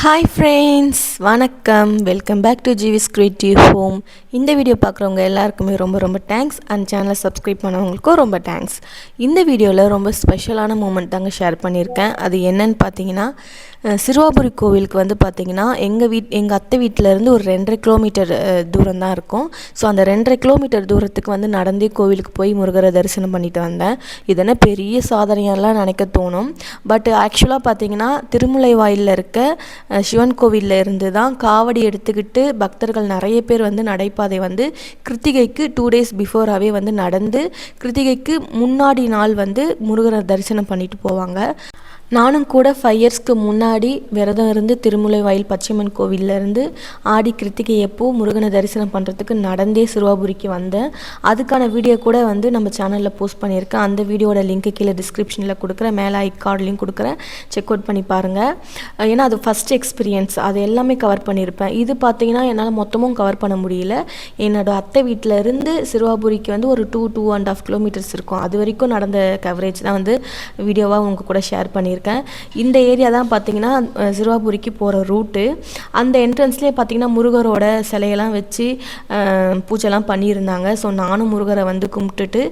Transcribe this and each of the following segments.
Hi friends! Friends வணக்கம் welcome back to Jivi's Creative Home இந்த video பார்க்குறவங்க எல்லாருக்குமே ரொம்ப ரொம்ப தேங்க்ஸ் அண்ட் சேனலை சப்ஸ்கிரைப் பண்ணவங்களுக்கும் ரொம்ப தேங்க்ஸ் இந்த வீடியோவில் ரொம்ப ஸ்பெஷலான மூமெண்ட் தாங்க ஷேர் பண்ணியிருக்கேன். அது என்னன்னு பார்த்தீங்கன்னா சிறுவாபுரி கோவிலுக்கு வந்து பார்த்தீங்கன்னா எங்கள் வீட் எங்கள் அத்தை வீட்டிலேருந்து ஒரு ரெண்டரை கிலோமீட்டர் தூரம் தான் இருக்கும். ஸோ அந்த ரெண்டரை கிலோமீட்டர் தூரத்துக்கு வந்து நடந்தே கோவிலுக்கு போய் முருகரை தரிசனம் பண்ணிட்டு வந்தேன். இதென்ன பெரிய சாதனையெல்லாம் நினைக்க தோணும். பட் ஆக்சுவலாக பார்த்தீங்கன்னா திருமுலை வாயிலில் இருக்க சிவன் கோவிலில் இருந்து தான் காவடி எடுத்துக்கிட்டு பக்தர்கள் நிறைய பேர் வந்து நடைபாதை வந்து கிருத்திகைக்கு டூ டேஸ் பிஃபோராகவே வந்து நடந்து கிருத்திகைக்கு முன்னாடி நாள் வந்து முருகரை தரிசனம் பண்ணிட்டு போவாங்க. நானும் கூட ஃபைவ் இயர்ஸ்க்கு முன்னாடி விரதம் இருந்து திருமுலை வாயில் பச்சையம்மன் கோவில்ல இருந்து ஆடி கிருத்திகை அப்போ முருகனை தரிசனம் பண்ணுறதுக்கு நடந்தே சிறுவாபுரிக்கு வந்தேன். அதுக்கான வீடியோ கூட வந்து நம்ம சேனலில் போஸ்ட் பண்ணியிருக்கேன். அந்த வீடியோட லிங்க்கு கீழே டிஸ்கிரிப்ஷனில் கொடுக்குறேன். மேலே ஐ கொடுக்குறேன். செக் அவுட் பண்ணி பாருங்கள் ஏன்னா அது ஃபஸ்ட் எக்ஸ்பீரியன்ஸ் அது எல்லாமே கவர் பண்ணியிருப்பேன். இது பார்த்தீங்கன்னா என்னால் மொத்தமும் கவர் பண்ண முடியல. என்னோட அத்தை வீட்டில் இருந்து சிறுவாபுரிக்கு வந்து ஒரு two two and half kilometres இருக்கும். அது வரைக்கும் நடந்த கவரேஜ் தான் வந்து வீடியோவாக உங்கள் கூட ஷேர் பண்ணியிருக்கேன். இந்த ஏரியா தான் பார்த்தீங்கன்னா சிறுவாபுரிக்கு போகிற ரூட்டு. அந்த என்ட்ரன்ஸ்லேயே பார்த்தீங்கன்னா முருகரோட சிலையெல்லாம் வச்சு பூஜைலாம் பண்ணியிருந்தாங்க. ஸோ நானும் முருகரை வந்து கும்பிட்டுட்டு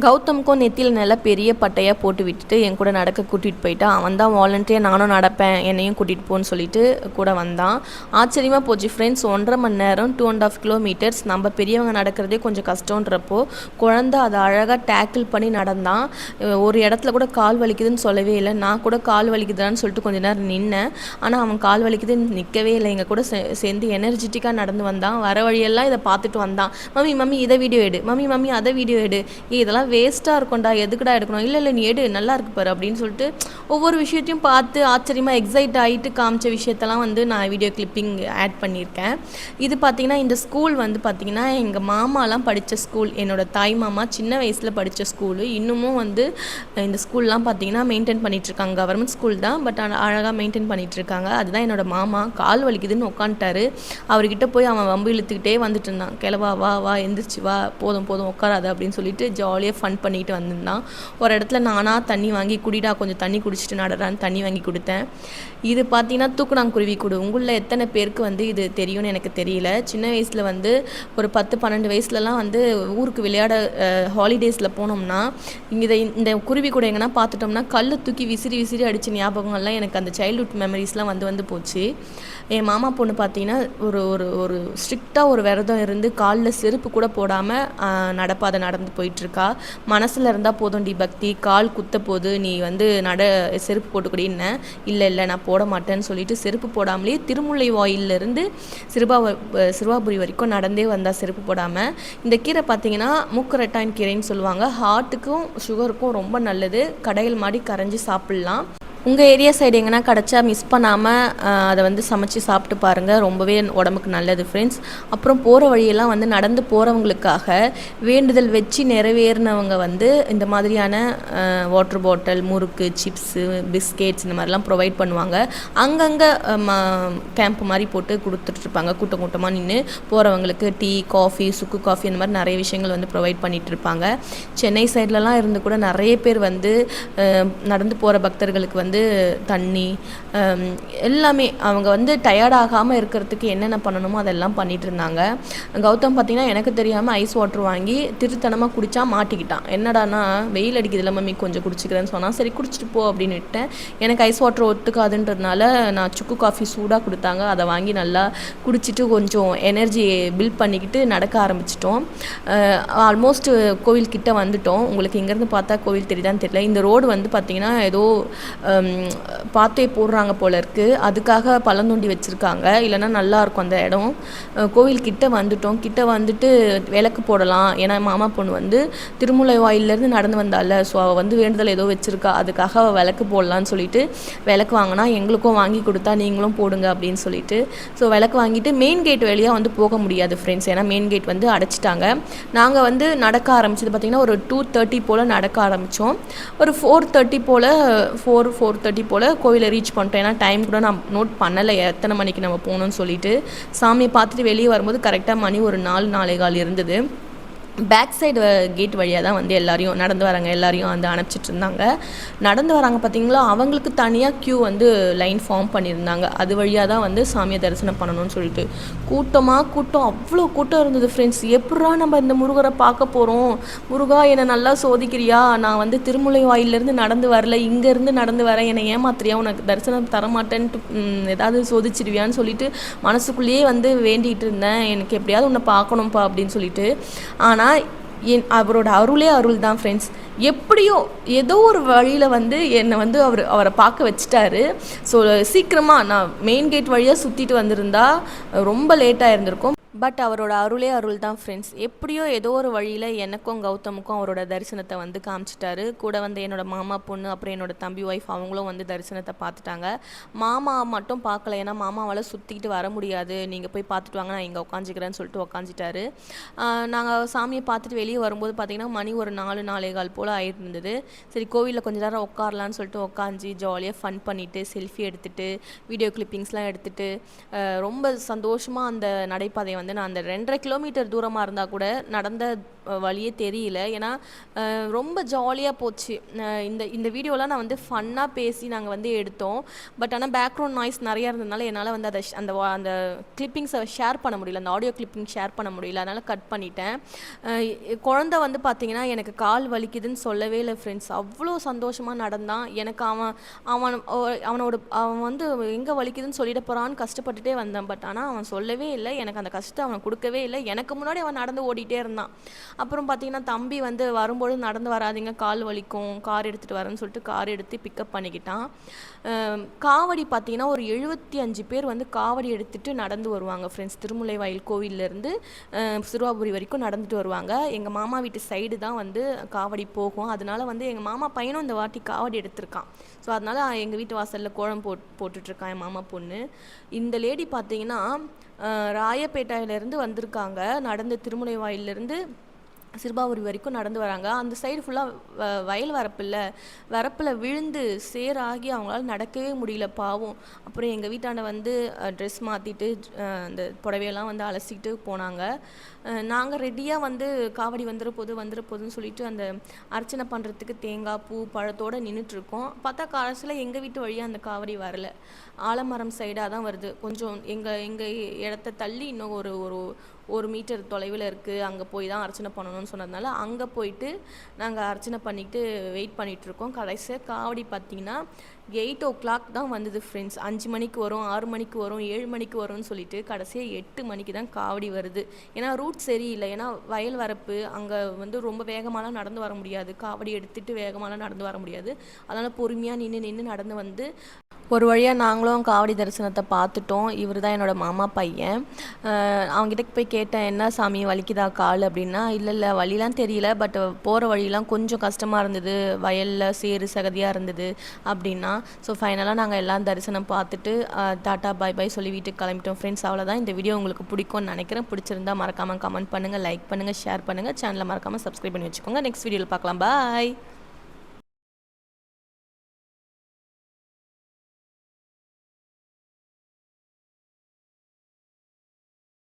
கௌதம்க்கும் நெத்தியில் நல்ல பெரிய பட்டையாக போட்டு விட்டுட்டு என் கூட நடக்க கூட்டிகிட்டு போயிட்டான் அவன் தான் வாலண்டியாக நானும் நடப்பேன். என்னையும் கூட்டிகிட்டு போன்னு சொல்லிட்டு கூட வந்தான். ஆச்சரியமாக போச்சு ஃப்ரெண்ட்ஸ் ஒன்றரை மணி நேரம் டூ அண்ட் ஆஃப் கிலோமீட்டர்ஸ் நம்ம பெரியவங்க நடக்கிறதே கொஞ்சம் கஷ்டன்றப்போ குழந்த அதை அழகாக டேக்கிள் பண்ணி நடந்தான். ஒரு இடத்துல கூட கால் வலிக்குதுன்னு சொல்லவே இல்லை. நான் கூட கால் வலிக்குதான்னு சொல்லிட்டு கொஞ்ச நேரம் நின்னேன். ஆனால் அவன் கால் வலிக்குதுன்னு நிற்கவே இல்லை. எங்கள் கூட சே- சேர்ந்து எனர்ஜெட்டிக்காக நடந்து வந்தான். வர வழியெல்லாம் இதை பார்த்துட்டு வந்தான். மம்மி மம்மி இதை வீடியோ எடு. மம்மி மம்மி அதை வீடியோ எடு. இதெல்லாம் இதெல்லாம் வேஸ்ட்டாக இருக்கும்டா எதுக்குடா எடுக்கணும்? இல்லை இல்லை நீ எடு நல்லா இருக்கு பாரு அப்படின்னு சொல்லிட்டு ஒவ்வொரு விஷயத்தையும் பார்த்து ஆச்சரியமாக எக்ஸைட் ஆகிட்டு காமிச்ச விஷயத்தெல்லாம் வந்து நான் வீடியோ கிளிப்பிங் ஆட் பண்ணியிருக்கேன். இது பார்த்திங்கன்னா இந்த ஸ்கூல் வந்து பார்த்திங்கன்னா எங்கள் மாமாலாம் படித்த ஸ்கூல் என்னோட தாய் மாமா சின்ன வயசில் படித்த ஸ்கூலு இன்னமும் வந்து இந்த ஸ்கூல்லாம் பார்த்தீங்கன்னா மெயின்டைன் பண்ணிகிட்ருக்காங்க கவர்மெண்ட் ஸ்கூல் தான் பட் அழகாக மெயின்டைன் பண்ணிகிட்ருக்காங்க அதுதான் என்னோடய மாமா கால் வலிக்குதுன்னு உட்காந்துட்டாரு அவர்கிட்ட போய் அவன் வம்பு இழுத்துக்கிட்டே வந்துட்டு இருந்தான். கிளவா வா வா எந்திரிச்சு வா. போதும் போதும் உட்காராது அப்படின்னு சொல்லிட்டு ஜாலியாக ஃபன் பண்ணிட்டு வந்திருந்தான். ஒரு இடத்துல நானாக தண்ணி வாங்கி குடிடா கொஞ்சம் தண்ணி குடிச்சிட்டு நடறான்னு தண்ணி வாங்கி கொடுத்தேன். இது பார்த்தீங்கன்னா தூக்குனாங்குருவி கூடு. உங்களில் எத்தனை பேருக்கு வந்து இது தெரியும்னு எனக்கு தெரியல. சின்ன வயசில் வந்து ஒரு பத்து பன்னெண்டு வயசுலலாம் வந்து ஊருக்கு விளையாட ஹாலிடேஸில் போனோம்னா இங்கே இந்த குருவி கூட எங்கன்னா பார்த்துட்டோம்னா கல்லு தூக்கி விசிறி விசிறி அடித்த ஞாபகங்கள்லாம் எனக்கு அந்த சைல்ட்ஹுட் மெமரிஸ்லாம் வந்து வந்து போச்சு. என் மாமா பொண்ணு பார்த்தீங்கன்னா ஒரு ஒரு ஒரு ஸ்ட்ரிக்டாக ஒரு விரதம் இருந்து காலில் செருப்பு கூட போடாமல் நடப்பாதை நடந்து போயிட்டுருக்கா மனசில் இருந்தால் போதும் டி பக்தி. கால் குத்த போது நீ வந்து நட செருப்பு போட்டுக்கூடின்னேன் இல்லை இல்லை நான் போட மாட்டேன்னு சொல்லிட்டு செருப்பு போடாமலே திருமுல்லை வாயிலிருந்து சிறுபா சிறுவாபுரி வரைக்கும் நடந்தே வந்தால் செருப்பு போடாமல் இந்த கீரை பார்த்தீங்கன்னா மூக்கரட்டான் கீரைன்னு சொல்லுவாங்க. ஹார்ட்டுக்கும் சுகருக்கும் ரொம்ப நல்லது. கடையில் மாடி கரைஞ்சி சாப்பிட்லாம். உங்கள் ஏரியா சைடு எங்கன்னா கிடச்சா மிஸ் பண்ணாமல் அதை வந்து சமைச்சு சாப்பிட்டு பாருங்கள் ரொம்பவே உடம்புக்கு நல்லது ஃப்ரெண்ட்ஸ் அப்புறம் போகிற வழியெல்லாம் வந்து நடந்து போகிறவங்களுக்காக வேண்டுதல் வச்சு நிறைவேறினவங்க வந்து இந்த மாதிரியான வாட்டர் பாட்டில் முறுக்கு சிப்ஸு பிஸ்கெட்ஸ் இந்த மாதிரிலாம் ப்ரொவைட் பண்ணுவாங்க. அங்கங்கே கேம்ப் மாதிரி போட்டு கொடுத்துட்ருப்பாங்க கூட்டம் கூட்டமாக நின்று போகிறவங்களுக்கு டீ காஃபி சுக்கு காஃபி அந்த மாதிரி நிறைய விஷயங்கள் வந்து ப்ரொவைட் பண்ணிகிட்ருப்பாங்க இருப்பாங்க. சென்னை சைட்லலாம் இருந்து கூட நிறைய பேர் வந்து நடந்து போகிற பக்தர்களுக்கு வந்து வந்து தண்ணி எல்லாமே அவங்க வந்து டயர்ட் ஆகாமல் இருக்கிறதுக்கு என்னென்ன பண்ணணுமோ அதெல்லாம் பண்ணிகிட்டு இருந்தாங்க. கௌதம் பார்த்தீங்கன்னா எனக்கு தெரியாமல் ஐஸ் வாட்டர் வாங்கி திருத்தனமாக குடித்தா மாட்டிக்கிட்டான். என்னடானா வெயில் அடிக்குதுல மம்மி கொஞ்சம் குடிச்சிக்கிறேன்னு சொன்னால் சரி குடிச்சிட்டு போ அப்படின்னு விட்டேன். எனக்கு ஐஸ் வாட்டர் ஒத்துக்காதுன்றதுனால நான் சுக்கு காஃபி சூடாக கொடுத்தாங்க. அதை வாங்கி நல்லா குடிச்சிட்டு கொஞ்சம் எனர்ஜி பில்ட் பண்ணிக்கிட்டு நடக்க ஆரம்பிச்சிட்டோம். ஆல்மோஸ்ட் கோவில் கிட்ட வந்துட்டோம். உங்களுக்கு இங்கேருந்து பார்த்தா கோவில் தெரியுதான்னு தெரியல. இந்த ரோடு வந்து பார்த்தீங்கன்னா ஏதோ பாத்தே போடுறாங்க போல இருக்குது அதுக்காக பள்ளம் தோண்டி வச்சுருக்காங்க. இல்லைன்னா நல்லாயிருக்கும் அந்த இடம். கோவில் கிட்ட வந்துட்டோம். கிட்ட வந்துட்டு விளக்கு போடலாம். ஏன்னா மாமா பொண்ணு வந்து திருமுலை வாயிலேருந்து நடந்து வந்தால ஸோ அவள் வந்து வேண்டுதல் ஏதோ வச்சுருக்கா. அதுக்காக அவள் விளக்கு போடலான்னு சொல்லிட்டு விளக்கு வாங்கினா எங்களுக்கும் வாங்கி கொடுத்தா நீங்களும் போடுங்க அப்படின்னு சொல்லிட்டு. ஸோ விளக்கு வாங்கிட்டு மெயின் கேட் வழியாக வந்து போக முடியாது ஃப்ரெண்ட்ஸ் ஏன்னா மெயின் கேட் வந்து அடைச்சிட்டாங்க. நாங்கள் வந்து நடக்க ஆரம்பிச்சது பார்த்திங்கன்னா ஒரு டூ தேர்ட்டி போல் நடக்க ஆரம்பித்தோம் ஒரு ஃபோர் தேர்ட்டி போல் ஃபோர் ஃபோர் தேர்ட்டி போல் கோவிலை ரீச் பண்ணிட்டோம். ஏன்னா டைம் கூட நான் நோட் பண்ணலை. எத்தனை மணிக்கு நம்ம போகணும்னு சொல்லிட்டு. சாமியை பார்த்துட்டு வெளியே வரும்போது கரெக்டாக மணி ஒரு நாலு நாளே கால் இருந்தது. பேக் சைடு கேட் வழியாக தான் வந்து எல்லாரையும் நடந்து வராங்க எல்லாரையும் வந்து அனுப்பிச்சிட்டு இருந்தாங்க. நடந்து வராங்க பார்த்தீங்களா அவங்களுக்கு தனியாக க்யூ வந்து லைன் ஃபார்ம் பண்ணியிருந்தாங்க. அது வழியாக தான் வந்து சாமியை தரிசனம் பண்ணணும்னு சொல்லிட்டு. கூட்டமாக கூட்டம் அவ்வளோ கூட்டம் இருந்தது ஃப்ரெண்ட்ஸ் எப்படா நம்ம இந்த முருகரை பார்க்க போகிறோம் முருகா என்னை நல்லா சோதிக்கிறியா? நான் வந்து திருமுலை வாயிலேருந்து நடந்து வரல இங்கேருந்து நடந்து வரேன். என்னை ஏமாத்துறியா? உனக்கு தரிசனம் தரமாட்டேன்ட்டு ஏதாவது சோதிச்சிடுவியான்னு சொல்லிட்டு மனசுக்குள்ளேயே வந்து வேண்டிகிட்டு இருந்தேன். எனக்கு எப்படியாவது உன்னை பார்க்கணும்ப்பா அப்படின்னு சொல்லிட்டு. ஆனால் என் அவரோட அருளே அருள் தான் ஃப்ரெண்ட்ஸ் எப்படியோ ஏதோ ஒரு வழியில் வந்து என்னை வந்து அவர் அவரை பார்க்க வச்சுட்டாரு. ஸோ சீக்கிரமாக நான் மெயின் கேட் வழியாக சுற்றிட்டு வந்திருந்தா ரொம்ப லேட்டாக இருந்திருக்கும். பட் அவரோட அருளே அருள் தான் ஃப்ரெண்ட்ஸ் எப்படியோ ஏதோ ஒரு வழியில் எனக்கும் கௌதமுக்கும் அவரோட தரிசனத்தை வந்து காமிச்சிட்டாரு. கூட வந்து என்னோட மாமா பொண்ணு அப்புறம் என்னோட தம்பி ஒய்ஃப் அவங்களும் வந்து தரிசனத்தை பார்த்துட்டாங்க. மாமா மட்டும் பார்க்கல. ஏன்னா மாமாவால் சுற்றிக்கிட்டு வர முடியாது. நீங்கள் போய் பார்த்துட்டு வாங்க நான் இங்கே உட்காந்துக்கிறேன்னு சொல்லிட்டு உட்காந்துட்டாரு நாங்கள் சாமியை பார்த்துட்டு வெளியே வரும்போது பார்த்தீங்கன்னா மணி ஒரு நாலு நாலே கால் போல் ஆயிருந்தது. சரி கோவிலில் கொஞ்ச நேரம் உட்காரலான்னு சொல்லிட்டு உட்காந்து ஜாலியாக ஃபன் பண்ணிவிட்டு செல்ஃபி எடுத்துகிட்டு வீடியோ கிளிப்பிங்ஸ்லாம் எடுத்துகிட்டு ரொம்ப சந்தோஷமாக அந்த நடைபாதையை வந்து நான் அந்த ரெண்டரை கிலோமீட்டர் தூரமாக இருந்தால் கூட நடந்த வழியே தெரியல. ஏன்னா ரொம்ப ஜாலியாக போச்சு. இந்த இந்த வீடியோலாம் நான் வந்து ஃபன்னாக பேசி நாங்கள் வந்து எடுத்தோம். பட் ஆனால் பேக்ரவுண்ட் நாய்ஸ் நிறையா இருந்ததுனால என்னால் வந்து அதை அந்த அந்த கிளிப்பிங்ஸை ஷேர் பண்ண முடியல. அந்த ஆடியோ கிளிப்பிங் ஷேர் பண்ண முடியல. அதனால் கட் பண்ணிட்டேன். குழந்த வந்து பார்த்தீங்கன்னா எனக்கு கால் வலிக்குதுன்னு சொல்லவே இல்லை ஃப்ரெண்ட்ஸ் அவ்வளோ சந்தோஷமாக நடந்தான். எனக்கு அவன் அவன் ஓ- அவனோட அவன் வந்து எங்கே வலிக்குதுன்னு சொல்லிட போகிறான்னு கஷ்டப்பட்டுட்டே வந்தேன். பட் ஆனால் அவன் சொல்லவே இல்லை. எனக்கு அந்த ஃபஸ்ட்டு அவனை கொடுக்கவே இல்லை. எனக்கு முன்னாடி அவன் நடந்து ஓடிட்டே இருந்தான். அப்புறம் பார்த்தீங்கன்னா தம்பி வந்து வரும்போது நடந்து வராதீங்க கால் வலிக்கும் கார் எடுத்துகிட்டு வரேன்னு சொல்லிட்டு கார் எடுத்து பிக்கப் பண்ணிக்கிட்டான். காவடி பார்த்தீங்கன்னா ஒரு எழுபத்தி அஞ்சு பேர் வந்து காவடி எடுத்துகிட்டு நடந்து வருவாங்க ஃப்ரெண்ட்ஸ் திருமுலை வாயில் கோவில்லேருந்து சிறுவாபுரி வரைக்கும் நடந்துட்டு வருவாங்க. எங்கள் மாமா வீட்டு சைடு தான் வந்து காவடி போகும். அதனால வந்து எங்கள் மாமா பையனும் இந்த வாட்டி காவடி எடுத்திருக்கான். ஸோ அதனால எங்கள் வீட்டு வாசலில் கோலம் போட் போட்டுட்ருக்கான் என் மாமா பொண்ணு. இந்த லேடி பார்த்தீங்கன்னா ராயப்பேட்டையிலேருந்து வந்திருக்காங்க. நடந்து திருமுனை வாயிலிருந்து சிறுபாவூர் வரைக்கும் நடந்து வராங்க. அந்த சைடு ஃபுல்லாக வயல் வரப்பில்ல வரப்பில் விழுந்து சேராகி அவங்களால நடக்கவே முடியல பாவம். அப்புறம் எங்கள் வீட்டாண்ட வந்து ட்ரெஸ் மாற்றிட்டு அந்த புடவையெல்லாம் வந்து அலசிக்கிட்டு போனாங்க. நாங்கள் ரெடியாக வந்து காவடி வந்துட போது வந்துட போதுன்னு சொல்லிட்டு அந்த அர்ச்சனை பண்ணுறதுக்கு தேங்காய் பூ பழத்தோடு நின்றுட்டுருக்கோம் பார்த்தா காலத்தில் எங்கள் வீட்டு வழியாக அந்த காவடி வரல. ஆலமரம் சைடாக தான் வருது. கொஞ்சம் எங்கள் எங்கள் இடத்த தள்ளி இன்னும் ஒரு ஒரு ஒரு மீட்டர் தொலைவில் இருக்குது அங்கே போய் தான் அர்ச்சனை பண்ணணும்னு சொன்னதுனால அங்கே போயிட்டு நாங்கள் அர்ச்சனை பண்ணிட்டு வெயிட் பண்ணிகிட்ருக்கோம் கடைசியாக காவடி பார்த்திங்கன்னா எயிட் ஓ கிளாக் தான் வந்தது ஃப்ரெண்ட்ஸ் அஞ்சு மணிக்கு வரும் ஆறு மணிக்கு வரும் ஏழு மணிக்கு வரும்னு சொல்லிட்டு கடைசியாக எட்டு மணிக்கு தான் காவடி வருது. ஏன்னா ரூட் சரியில்லை. ஏன்னா வயல் வரப்பு அங்கே வந்து ரொம்ப வேகமாலாம் நடந்து வர முடியாது. காவடி எடுத்துட்டு வேகமாலாம் நடந்து வர முடியாது. அதனால் பொறுமையாக நின்று நின்று நடந்து வந்து ஒரு வழியாக நாங்களும் காவடி தரிசனத்தை பார்த்துட்டோம். இவர் தான் என்னோட மாமா பையன். அவங்ககிட்ட போய் கேட்டேன் என்ன சாமி வலிக்குதா கால்? அப்படின்னா இல்லை இல்லை வழிலாம் தெரியல. பட் போகிற வழியெலாம் கொஞ்சம் கஷ்டமாக இருந்தது. வயலில் சேறு சகதியாக இருந்தது. அப்படின்னா ஸோ ஃபைனலாக நாங்கள் எல்லாம் தரிசனம் பார்த்துட்டு டாட்டா பாய் பாய் சொல்லி வீட்டுக்கு கிளம்பிட்டோம். ஃப்ரெண்ட்ஸ் அவ்வளோதான் இந்த வீடியோ உங்களுக்கு பிடிக்கும்னு நினைக்கிறேன். பிடிச்சிருந்தா மறக்காமல் கமெண்ட் பண்ணுங்கள் லைக் பண்ணுங்கள் ஷேர் பண்ணுங்கள் சேனலை மறக்காமல் சப்ஸ்கிரைப் பண்ணி வச்சுக்கோங்க. நெக்ஸ்ட் வீடியோவில் பார்க்கலாம். பாய்